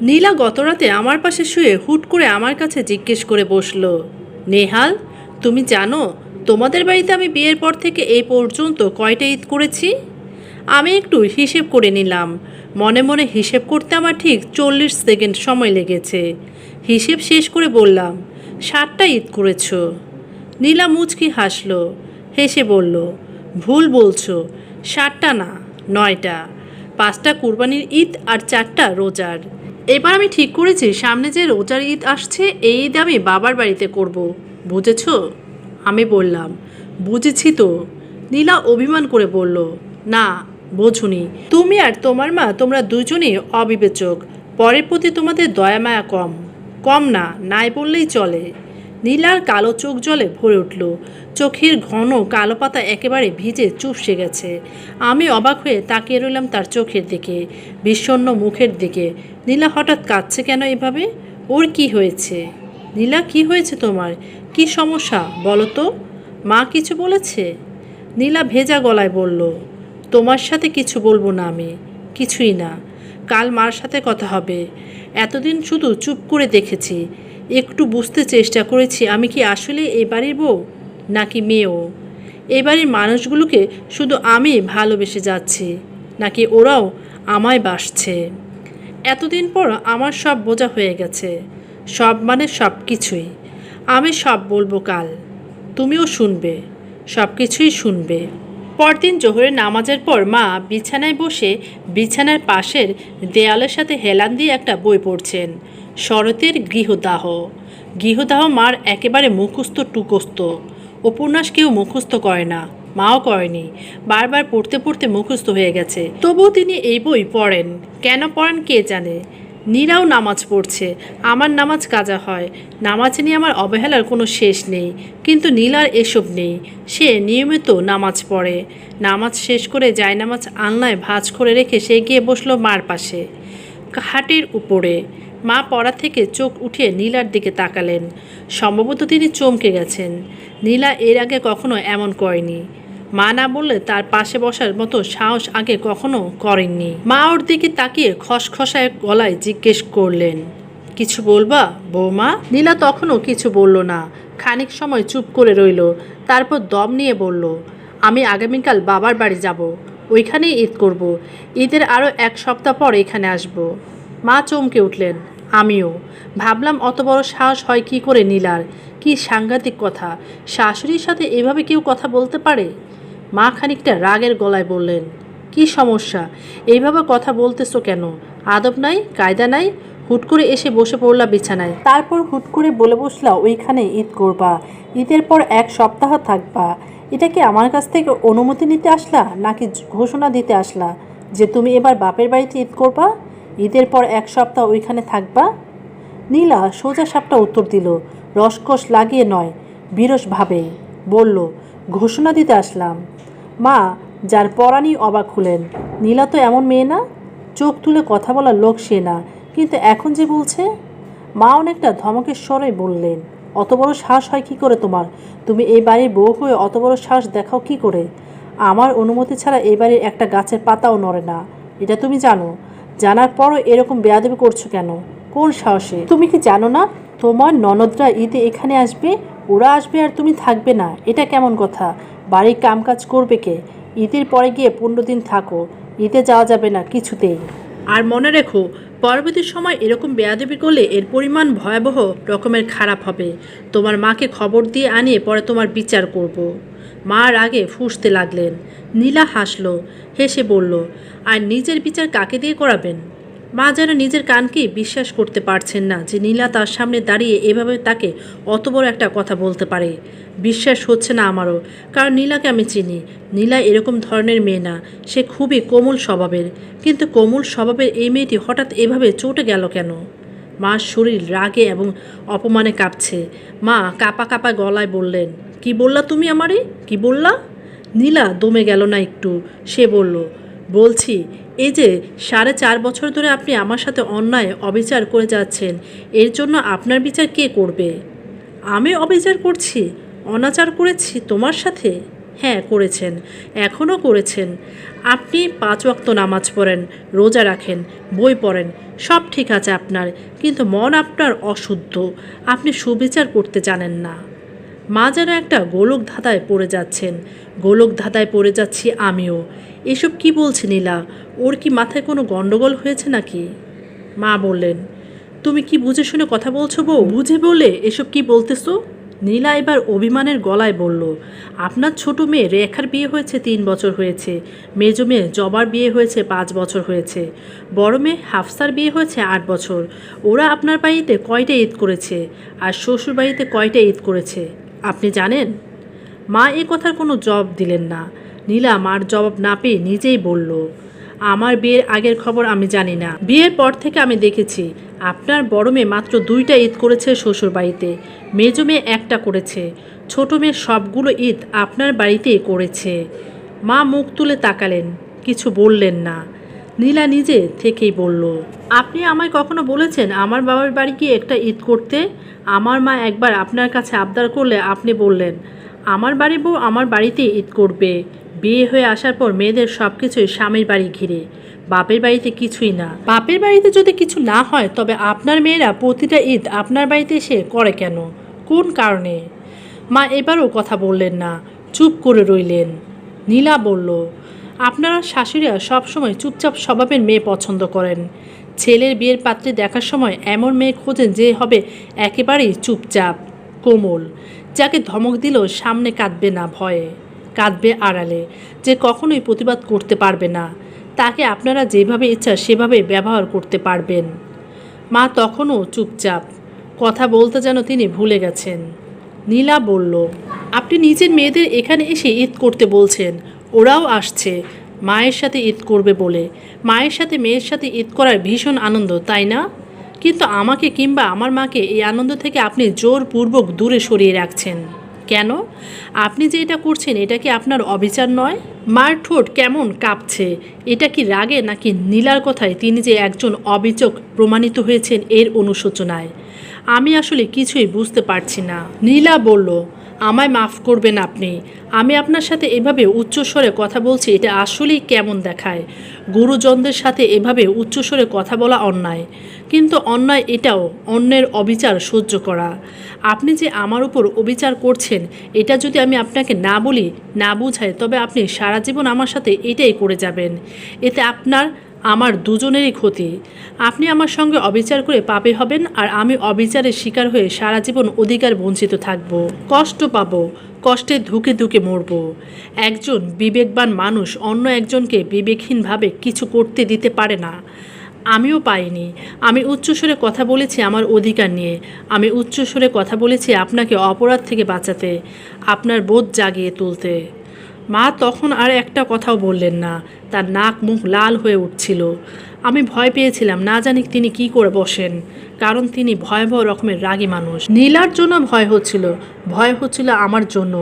নীলা গতরাতে আমার পাশে শুয়ে হুট করে আমার কাছে জিজ্ঞেস করে বসল, নেহাল, তুমি জানো তোমাদের বাড়িতে আমি বিয়ের পর থেকে এই পর্যন্ত কয়টা ঈদ করেছি? আমি একটু হিসেব করে নিলাম, মনে মনে হিসেব করতে আমার ঠিক চল্লিশ সেকেন্ড সময় লেগেছে। হিসেব শেষ করে বললাম ষাটটা ঈদ করেছ? নীলা মুচকি হাসলো, হেসে বলল, ভুল বলছো ষাটটা না, নয়টা। পাঁচটা কুরবানির ঈদ আর চারটা রোজার। এবার আমি ঠিক করেছি, সামনে যে রোজার ঈদ আসছে, এই ঈদ আমি বাবার বাড়িতে করব। বুঝেছ? আমি বললাম, বুঝেছি তো। নীলা অভিমান করে বলল, না, বোঝুনি। তুমি আর তোমার মা, তোমরা দুজনই অবিবেচক। পরের প্রতি তোমাদের দয়া মায়া কম। কম না, নাই বললেই চলে। নীলার কালো চোখ জলে ভরে উঠল। চোখের ঘন কালো পাতা একেবারে ভিজে চুপসে গেছে। আমি অবাক হয়ে তাকিয়ে রইলাম তার চোখের দিকে, বিষণ্ণ মুখের দিকে। নীলা হঠাৎ কাঁদছে কেন এভাবে? ওর কি হয়েছে? নীলা, কি হয়েছে তোমার? কি সমস্যা, বলো তো। মা কিছু বলেছে? নীলা ভেজা গলায় বলল, তোমার সাথে কিছু বলব না আমি, কিছুই না। কাল মার সাথে কথা হবে। এতদিন শুধু চুপ করে দেখেছি। একটু বুঝতে চেষ্টা করেছি, আমি কি আসলে এই বাড়ির বউ নাকি মেয়েও? এই বাড়ির মানুষগুলোকে শুধু আমি ভালোবেসে যাচ্ছি, নাকি ওরাও আমায় বাসছে? এতদিন পর আমার সব বোঝা হয়ে গেছে, সব মানে সব কিছুই। আমি সব বলব কাল, তুমিও শুনবে, সব কিছুই শুনবে। পরদিন জোহরের নামাজের পর মা বিছানায় বসে বিছানার পাশের দেয়ালের সাথে হেলান দিয়ে একটা বই পড়ছেন। শরতের গৃহদাহ। গৃহদাহ মার একেবারে মুখস্থ টুকস্ত উপন্যাস কেউ মুখস্থ করে না, মাও করেনি, বারবার পড়তে পড়তে মুখস্থ হয়ে গেছে। তবুও তিনি এই বই পড়েন। কেন পড়েন কে জানে? নীরাও নামাজ পড়ছে, আমার নামাজ কাজা হয়। নামাজ নিয়ে আমার অবহেলার কোনো শেষ নেই, কিন্তু নীলার এসব নেই। সে নিয়মিত নামাজ পড়ে। নামাজ শেষ করে যায় নামাজ আলনায় ভাজ করে রেখে সে গিয়ে বসল মার পাশে। হাটের উপরে। মা পড়া থেকে চোখ উঠিয়ে নীলার দিকে তাকালেন। সম্ভবত তিনি চমকে গেছেন। নীলা এর আগে কখনো এমন করেনি। মা না বললে তার পাশে বসার মতো সাহস আগে কখনো করেননি। মা ওর দিকে তাকিয়ে খসখসায় গলায় জিজ্ঞেস করলেন, কিছু বলবা বৌমা? নীলা তখনও কিছু বলল না। খানিক সময় চুপ করে রইল, তারপর দম নিয়ে বলল, আমি আগামীকাল বাবার বাড়ি যাব। ওইখানেই ঈদ করব। ঈদের আরও এক সপ্তাহ পর এখানে আসব। মা চমকে উঠলেন। আমিও। ভাবলাম অত বড় সাহস হয় কি করে নীলার? কি সাংঘাতিক কথা। শাশুড়ির সাথে এভাবে কেউ কথা বলতে পারে? মা খানিকটা রাগের গলায় বললেন, কি সমস্যা? এইভাবে কথা বলতেছো কেন? আদব নাই, কায়দা নাই? হুট করে এসে বসে পড়লা বিছানায়। তারপর হুট করে বলে বসলা ওইখানে ঈদ করবা। ঈদের পর এক সপ্তাহ থাকবা। এটা কি আমার কাছ থেকে অনুমতি নিতে আসলা নাকি ঘোষণা দিতে আসলা যে তুমি এবার বাপের বাড়িতে ঈদ করবা? ঈদের পর এক সপ্তাহ ওইখানে থাকবা? নীলা সোজা সাপটা উত্তর দিল, রসকস লাগিয়ে নয় বিরসভাবে বলল, ঘোষণা দিতে আসলাম। মা, যার পরাণই অবাক হলেন, নীলা তো এমন মেয়ে না? চোখ তুলে কথা বলার লোক সে না, কিন্তু এখন যে বলছে? মা অনেকটা ধমকের স্বরে বললেন, অত বড় শ্বাস হয় কি করে তোমার? তুমি এই বাড়ির বউ হয়ে অত বড় শ্বাস দেখাও কি করে? আমার অনুমতি ছাড়া এই বাড়ির একটা গাছের পাতাও নড়ে না, এটা তুমি জানো। জানার পরও এরকম বেয়াদবি করছ কেন? কোন সাহসে? তুমি কি জানো না? তোমার ননদরা ঈদে এখানে আসবে, ওরা আসবে আর তুমি থাকবে না। এটা কেমন কথা? বাড়ির কামকাজ করবে কে? ঈদের পরে গিয়ে পনেরো দিন থাকো। ঈদে যাওয়া যাবে না কিছুতেই। আর মনে রেখো, পরবর্তী সময় এরকম বেয়াদবি করলে এর পরিমাণ ভয়াবহ রকমের খারাপ হবে। তোমার মাকে খবর দিয়ে আনিয়ে পরে তোমার বিচার করব। মার আগে ফুঁসতে লাগলেন। নীলা হাসল, হেসে বলল, আর নিজের বিচার কাকে দিয়ে করাবেন? মা যেন নিজের কানকে বিশ্বাস করতে পারছেন না যে নীলা তার সামনে দাঁড়িয়ে এভাবে তাকে অত বড় একটা কথা বলতে পারে। বিশ্বাস হচ্ছে না আমারও, কারণ নীলাকে আমি চিনি। নীলা এরকম ধরনের মেয়ে না, সে খুবই কোমল স্বভাবের। কিন্তু কোমল স্বভাবের এই মেয়েটি হঠাৎ এভাবে চটে গেল কেন? মার শরীর রাগে এবং অপমানে কাঁপছে। মা কাপা কাপা গলায় বললেন কি বললা তুমি আমারে? কি বললা? নীলা দমে গেল না একটু। সে বলল, বলছি, এই যে সাড়ে চার বছর ধরে আপনি আমার সাথে অন্যায়, অবিচার করে যাচ্ছেন, এর জন্য আপনার বিচার কে করবে? আমি অবিচার করছি? অনাচার করেছি তোমার সাথে? হ্যাঁ করেছেন, এখনও করেছেন। আপনি পাঁচ ওয়াক্ত নামাজ পড়েন, রোজা রাখেন, বই পড়েন, সব ঠিক আছে আপনার, কিন্তু মন আপনার অশুদ্ধ। আপনি সুবিচার করতে জানেন না। মা যেন একটা গোলক ধাঁধায় পড়ে যাচ্ছেন। গোলক ধাঁধায় পড়ে যাচ্ছি আমিও। এসব কি বলছে নীলা? ওর কি মাথায় কোনো গণ্ডগোল হয়েছে নাকি? মা বললেন, তুমি কি বুঝে শুনে কথা বলছো বউ? বুঝে বলে এসব কি বলতেছো? নীলা এবার অভিমানের গলায় বলল, আপনার ছোট মেয়ে রেখার বিয়ে হয়েছে তিন বছর হয়েছে। মেজো মেয়ে জবার বিয়ে হয়েছে পাঁচ বছর হয়েছে। বড় মেয়ে হাফসার বিয়ে হয়েছে আট বছর। ওরা আপনার বাড়িতে কয়টা ঈদ করেছে? আর শ্বশুর বাড়িতে কয়টা ঈদ করেছে? আপনি জানেন? মা এ কথার কোনো জবাব দিলেন না। নীলা মার জবাব না পেয়ে নিজেই বলল, আমার বিয়ের আগের খবর আমি জানি না। বিয়ের পর থেকে আমি দেখেছি, আপনার বড় মেয়ে মাত্র দুইটা ঈদ করেছে শ্বশুর বাড়িতে, মেজো মেয়ে একটা করেছে, ছোট মেয়ে সবগুলো ঈদ আপনার বাড়িতেই করেছে। মা মুখ তুলে তাকালেন, কিছু বললেন না। নীলা নিজে থেকেই বলল, আপনি আমায় কখনো বলেছেন আমার বাবার বাড়ি গিয়ে একটা ঈদ করতে? আমার মা একবার আপনার কাছে আবদার করলে আপনি বললেন, আমার বাড়ি বউ আমার বাড়িতে ঈদ করবে। বিয়ে হয়ে আসার পর মেয়েদের সব কিছুই স্বামীর বাড়ি ঘিরে। বাপের বাড়িতে কিছুই না। বাপের বাড়িতে যদি কিছু না হয়, তবে আপনার মেয়েরা প্রতিটা ঈদ আপনার বাড়িতে এসে করে কেন? কোন কারণে? মা এবারও কথা বললেন না, চুপ করে রইলেন। নীলা বলল আপনারা শাশুড়িরা সবসময় চুপচাপ স্বভাবের মেয়ে পছন্দ করেন। ছেলের বিয়ের পাত্রে দেখার সময় এমন মেয়ে খোঁজেন যে হবে একেবারেই চুপচাপ, কোমল। যাকে ধমক দিলেও সামনে কাঁদবে না ভয়ে, কাঁদবে আড়ালে, যে কখনোই প্রতিবাদ করতে পারবে না। তাকে আপনারা যেভাবে ইচ্ছা সেভাবে ব্যবহার করতে পারবেন। মা তখনও চুপচাপ, কথা বলতে যেন তিনি ভুলে গেছেন। নীলা বলল, আপনি নিজের মেয়েদের এখানে এসে ঈদ করতে বলছেন ওরাও আসছে। মায়ের সাথে ঈদ করবে বলে। মায়ের সাথে মেয়ের সাথে ঈদ করার ভীষণ আনন্দ, তাই না? কিন্তু আমাকে কিংবা আমার মাকে এই আনন্দ থেকে আপনি জোরপূর্বক দূরে সরিয়ে রাখছেন। কেন? আপনি যে এটা করছেন, এটা কি আপনার অবিচার নয়? মার ঠোঁট কেমন কাঁপছে? এটা কি রাগে নাকি নীলার কথায় তিনি যে একজন অবিচক প্রমাণিত হয়েছেন এর অনুশোচনায়? আমি আসলে কিছুই বুঝতে পারছি না। নীলা বলল আমায় মাফ করবেন আপনি। আমি আপনার সাথে এভাবে উচ্চস্বরে কথা বলছি, এটা আসলেই কেমন দেখায়? গুরুজনদের সাথে এভাবে উচ্চস্বরে কথা বলা অন্যায়। কিন্তু অন্যায় এটাও অন্যের অবিচার সহ্য করা। আপনি যে আমার উপর অবিচার করছেন, এটা যদি আমি আপনাকে না বলি, না বুঝাই, তবে আপনি সারা জীবন আমার সাথে এটাই করে যাবেন। এতে আপনার আমার দুজনেরই ক্ষতি। আপনি আমার সঙ্গে অবিচার করে পাপে হবেন আর আমি অবিচারের শিকার হয়ে সারা জীবন অধিকার বঞ্চিত থাকব। কষ্ট পাবো, কষ্টে ধুকে ধুকে মরব। একজন বিবেকবান মানুষ অন্য একজনকে বিবেকহীনভাবে কিছু করতে দিতে পারে না। আমিও পাইনি। আমি উচ্চস্বরে কথা বলেছি আমার অধিকার নিয়ে। আমি উচ্চস্বরে কথা বলেছি আপনাকে অপরাধ থেকে বাঁচাতে, আপনার বোধ জাগিয়ে তুলতে। মা তখন আর একটা কথাও বললেন না। তার নাক মুখ লাল হয়ে উঠছিল। আমি ভয় পেয়েছিলাম, না জানি তিনি কি করে বসেন, কারণ তিনি ভয়াবহ রকমের রাগী মানুষ। নীলার জন্য ভয় হচ্ছিল ভয় হচ্ছিল আমার জন্য।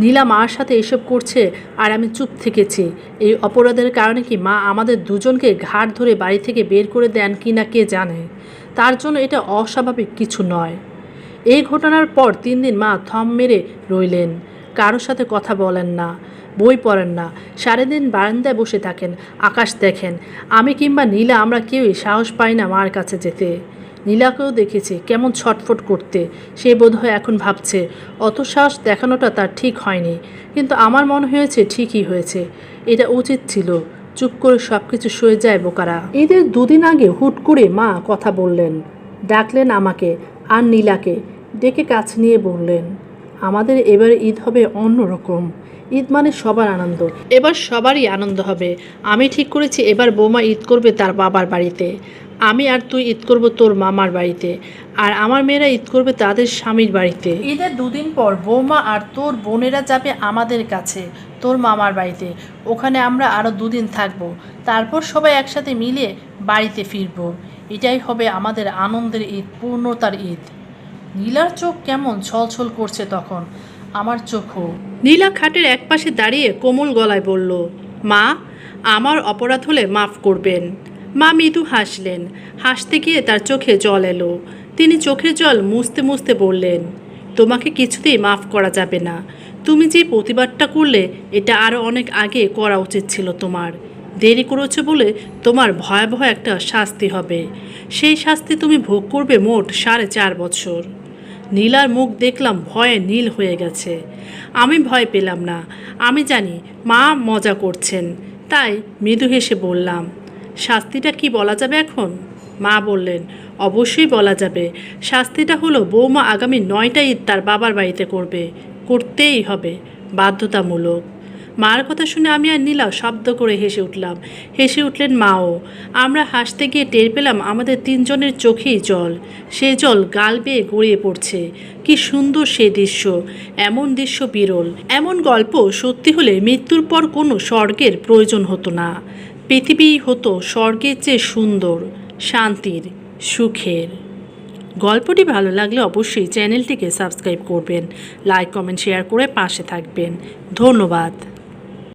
নীলা মার সাথে এসব করছে আর আমি চুপ থেকেছি। এই অপরাধের কারণে কি মা আমাদের দুজনকে ঘাট ধরে বাড়ি থেকে বের করে দেন কি না কে জানে। তার জন্য এটা অস্বাভাবিক কিছু নয়। এই ঘটনার পর তিন দিন মা থম মেরে রইলেন। কারোর সাথে কথা বলেন না। বই পড়েন না। সারাদিন বারান্দায় বসে থাকেন, আকাশ দেখেন। আমি কিংবা নীলা, আমরা কেউই সাহস পাই না মার কাছে যেতে। নীলাকেও দেখেছি কেমন ছটফট করতে। সে বোধহয় এখন ভাবছে, অত সাহস দেখানোটা তার ঠিক হয়নি। কিন্তু আমার মনে হয়েছে ঠিকই হয়েছে। এটা উচিত ছিল। চুপ করে সব কিছু সয়ে যায় বোকারা। ঈদের দুদিন আগে হুট করে মা কথা বললেন। ডাকলেন আমাকে আর নীলাকে। ডেকে কাছে নিয়ে বললেন, আমাদের এবার ঈদ হবে অন্যরকম। ঈদ মানে সবার আনন্দ। এবার সবারই আনন্দ হবে। আমি ঠিক করেছি, এবার বৌমা ঈদ করবে তার বাবার বাড়িতে। আমি আর তুই ঈদ করব তোর মামার বাড়িতে। আর আমার মেয়েরা ঈদ করবে তাদের স্বামীর বাড়িতে। ঈদের দুদিন পর বৌমা আর তোর বোনেরা যাবে আমাদের কাছে, তোর মামার বাড়িতে। ওখানে আমরা আরও দুদিন থাকব। তারপর সবাই একসাথে মিলে বাড়িতে ফিরবো। এটাই হবে আমাদের আনন্দের ঈদ, পূর্ণতার ঈদ। নীলার চোখ কেমন ছলছল করছে তখন। আমার চোখও। নীলা খাটের একপাশে দাঁড়িয়ে কোমল গলায় বলল, মা, আমার অপরাধ হলে মাফ করবেন। মা মৃদু হাসলেন। হাসতে গিয়ে তার চোখে জল এলো। তিনি চোখের জল মুছতে মুছতে বললেন, তোমাকে কিছুতেই মাফ করা যাবে না। তুমি যে প্রতিবাদটা করলে, এটা আরও অনেক আগে করা উচিত ছিল তোমার। দেরি করেছ বলে তোমার ভয়াবহ একটা শাস্তি হবে। সেই শাস্তি তুমি ভোগ করবে মোট সাড়ে চার বছর। নীলার মুখ দেখলাম ভয়ে নীল হয়ে গেছে। আমি ভয় পেলাম না। আমি জানি মা মজা করছেন। তাই মৃদু হেসে বললাম, শাস্তিটা কি বলা যাবে এখন? মা বললেন, অবশ্যই বলা যাবে। শাস্তিটা হলো বৌমা আগামী নয়টা ঈদ তার বাবার বাড়িতে করবে। করতেই হবে। বাধ্যতামূলক। মার কথা শুনে আমি আর নীলা শব্দ করে হেসে উঠলাম। হেসে উঠলেন মাও। আমরা হাসতে গিয়ে টের পেলাম আমাদের তিনজনের চোখেই জল। সে জল গাল বেয়ে গড়িয়ে পড়ছে। কি সুন্দর সে দৃশ্য। এমন দৃশ্য বিরল। এমন গল্প সত্যি হলে মৃত্যুর পর কোনো স্বর্গের প্রয়োজন হতো না। পৃথিবী হতো স্বর্গের চেয়ে সুন্দর, শান্তির, সুখের। গল্পটি ভালো লাগলে অবশ্যই চ্যানেলটিকে সাবস্ক্রাইব করবেন। লাইক, কমেন্ট, শেয়ার করে পাশে থাকবেন। ধন্যবাদ।